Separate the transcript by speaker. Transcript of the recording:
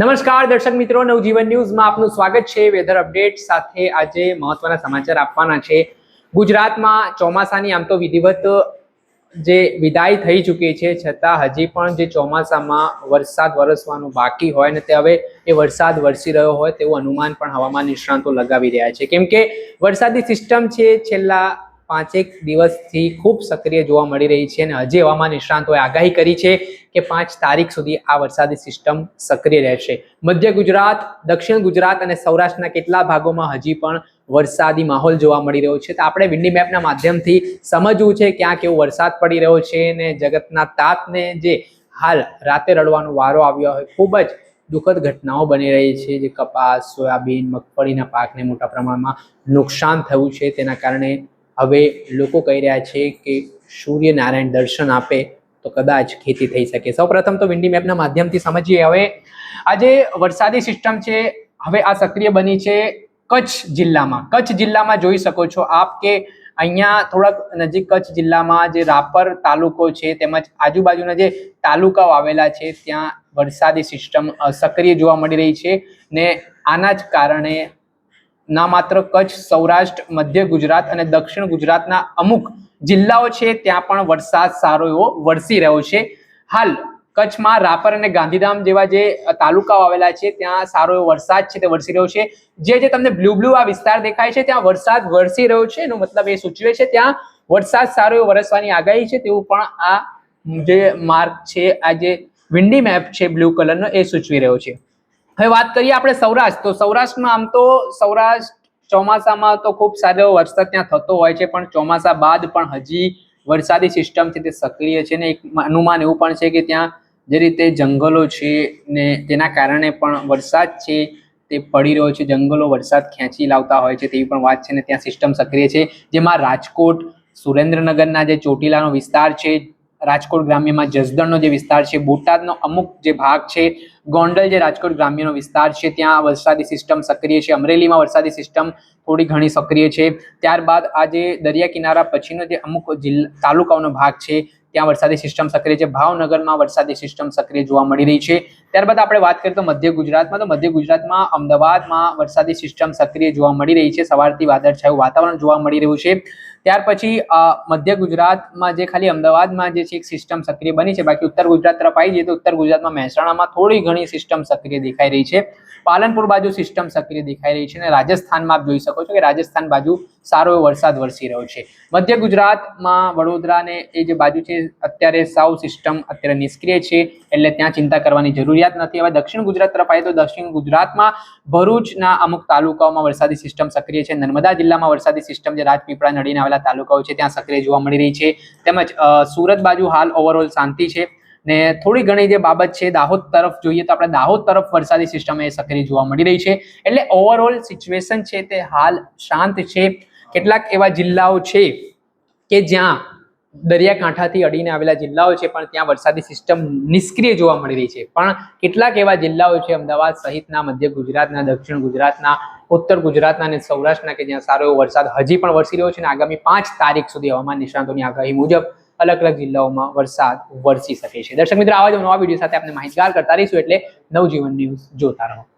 Speaker 1: નમસ્કાર, દર્શક મિત્રો. નવજીવન ન્યૂઝમાં આપનું સ્વાગત છે. વેધર અપડેટ સાથે આજે મહત્વના સમાચાર આપવાના છે. ગુજરાતમાં ચોમાસાની આમ તો વિધિવત જે વિદાય થઈ ચૂકી છે, છતાં હજી પણ જે ચોમાસામાં વરસાદ વરસવાનું બાકી હોય ને તે હવે એ વરસાદ વરસી રહ્યો હોય તેવું અનુમાન પણ હવામાન નિષ્ણાંતો લગાવી રહ્યા છે. કેમ કે વરસાદી સિસ્ટમ છે, છેલ્લા પાંચેક દિવસથી ખૂબ સક્રિય જોવા મળી રહી છે અને હજી હવામાન નિષ્ણાંતોએ આગાહી કરી છે કે પાંચ તારીખ સુધી આ વરસાદી સિસ્ટમ સક્રિય રહેશે. મધ્ય ગુજરાત, દક્ષિણ ગુજરાત અને સૌરાષ્ટ્રના કેટલા ભાગોમાં હજી પણ વરસાદી માહોલ જોવા મળી રહ્યો છે? તો આપણે વિન્ડી મેપના માધ્યમથી સમજવું છે ક્યાં કેવો વરસાદ પડી રહ્યો છે ને જગતના તાતને જે હાલ રાતે રડવાનો વારો આવ્યો હોય, ખૂબ જ દુઃખદ ઘટનાઓ બની રહી છે જે કપાસ, સોયાબીન, મગફળીના પાકને મોટા પ્રમાણમાં નુકસાન થયું છે. તેના કારણે હવે લોકો કહી રહ્યા છે કે સૂર્યનારાયણ દર્શન આપે તો કદાચ ખેતી થઈ શકે. સૌપ્રથમ તો વિન્ડી મેપના માધ્યમથી સમજીએ હવે. આજે વરસાદી સિસ્ટમ છે, હવે આ સક્રિય બની છે કચ્છ જિલ્લામાં. કચ્છ જિલ્લામાં જોઈ શકો છો આપ કે અહીંયા થોડાક નજીક કચ્છ જિલ્લામાં જે રાપર તાલુકો છે, તેમજ આજુબાજુના જે તાલુકાઓ આવેલા છે, ત્યાં વરસાદી સિસ્ટમ સક્રિય જોવા મળી રહી છે ને આના જ કારણે ના માત્ર કચ્છ, સૌરાષ્ટ્ર, મધ્ય ગુજરાત અને દક્ષિણ ગુજરાતના અમુક જિલ્લાઓ છે, ત્યાં પણ વરસાદ સારો એવો વરસી રહ્યો છે. હાલ કચ્છમાં રાપર અને ગાંધીધામ જેવા જે તાલુકાઓ આવેલા છે, ત્યાં સારો એવો વરસાદ છે, તે વરસી રહ્યો છે. જે જે તમને બ્લુ બ્લુ આ વિસ્તાર દેખાય છે, ત્યાં વરસાદ વરસી રહ્યો છે, એનો મતલબ એ સૂચવે છે, ત્યાં વરસાદ સારો એવો વરસવાની આગાહી છે, તેવું પણ આ જે માર્ક છે, આ જે વિન્ડી મેપ છે, બ્લુ કલરનો, એ સૂચવી રહ્યો છે. હવે વાત કરીએ આપણે સૌરાષ્ટ્ર. તો સૌરાષ્ટ્રમાં આમ તો સૌરાષ્ટ્ર ચોમાસામાં તો ખૂબ સારો વરસાદ ત્યાં થતો હોય છે, પણ ચોમાસા બાદ પણ હજી વરસાદી સિસ્ટમ છે તે સક્રિય છે ને એક અનુમાન એવું પણ છે કે ત્યાં જે રીતે જંગલો છે ને તેના કારણે પણ વરસાદ છે તે પડી રહ્યો છે, જંગલો વરસાદ ખેંચી લાવતા હોય છે તેવી પણ વાત છે ને ત્યાં સિસ્ટમ સક્રિય છે. જેમાં રાજકોટ, સુરેન્દ્રનગરના જે ચોટીલાનો વિસ્તાર છે રાજકોટ ગ્રામ્યમાં જસદણનો જે વિસ્તાર છે, બોટાદનો અમુક જે ભાગ છે, ગોંડલ જે રાજકોટ ગ્રામ્યનો વિસ્તાર છે, ત્યાં વરસાદી સિસ્ટમ સક્રિય છે, અમરેલીમાં વરસાદી સિસ્ટમ થોડી ઘણી સક્રિય છે. ત્યારબાદ આ જે દરિયા કિનારા પછીનો જે અમુક જિલ્લા, તાલુકાઓનો ભાગ છે ત્યાં વરસાદી સિસ્ટમ સક્રિય છે. ભાવનગરમાં વરસાદી સિસ્ટમ સક્રિય જોવા મળી રહી છે. ત્યારબાદ આપણે વાત કરીએ તો મધ્ય ગુજરાતમાં. તો મધ્ય ગુજરાતમાં અમદાવાદમાં વરસાદી સિસ્ટમ સક્રિય જોવા મળી રહી છે. સવારથી વાદળછાયું વાતાવરણ જોવા મળી રહ્યું છે. ત્યાર પછી મધ્ય ગુજરાતમાં જે ખાલી અમદાવાદમાં જે છે એક સિસ્ટમ સક્રિય બની છે. બાકી ઉત્તર ગુજરાત તરફ આવી જઈએ તો ઉત્તર ગુજરાતમાં મહેસાણામાં થોડી ઘણી સિસ્ટમ સક્રિય દેખાઈ રહી છે. પાલનપુર બાજુ સિસ્ટમ સક્રિય દેખાઈ રહી છે. અને રાજસ્થાનમાં આપ જોઈ શકો છો કે રાજસ્થાન બાજુ સારો એવો વરસાદ વરસી રહ્યો છે. મધ્ય ગુજરાતમાં વડોદરા ને એ જે બાજુ છે, અત્યારે સાવ સિસ્ટમ અત્યારે નિષ્ક્રિય છે, એટલે ત્યાં ચિંતા કરવાની જરૂરિયાત નથી. હવે દક્ષિણ ગુજરાત તરફ આવીએ તો દક્ષિણ ગુજરાતમાં ભરૂચના અમુક તાલુકાઓમાં વરસાદી સિસ્ટમ સક્રિય છે. નર્મદા જિલ્લામાં વરસાદી સિસ્ટમ જે રાજપીપળા નડીને આવેલા તાલુકાઓ છે, ત્યાં સક્રિય જોવા મળી રહી છે. તેમજ સુરત બાજુ હાલ ઓવરઓલ શાંતિ છે. ને થોડી ઘણી જે બાબત છે, દાહોદ તરફ જોઈએ તો આપણે દાહોદ તરફ વરસાદી સિસ્ટમ એ સક્રિય જોવા મળી રહી છે. એટલે ઓવરઓલ સિચ્યુએશન છે તે હાલ શાંત છે. કેટલાક એવા જિલ્લાઓ છે કે જ્યાં દરિયાકાંઠાથી અડીને આવેલા જિલ્લાઓ છે, પણ ત્યાં વરસાદી સિસ્ટમ નિષ્ક્રિય જોવા મળી રહી છે. પણ કેટલાક એવા જિલ્લાઓ છે, અમદાવાદ સહિતના મધ્ય ગુજરાતના, દક્ષિણ ગુજરાતના, ઉત્તર ગુજરાતના અને સૌરાષ્ટ્રના કે જ્યાં સારો એવો વરસાદ હજી પણ વરસી રહ્યો છે અને આગામી પાંચ તારીખ સુધી હવામાન નિષ્ણાતોની આગાહી મુજબ અલગ અલગ જિલ્લાઓમાં વરસાદ વરસી શકે છે. દર્શક મિત્રો, આવા જ નવા વીડિયો સાથે આપણે માહિતગાર કરતા રહીશું એટલે નવજીવન ન્યૂઝ જોતા રહો.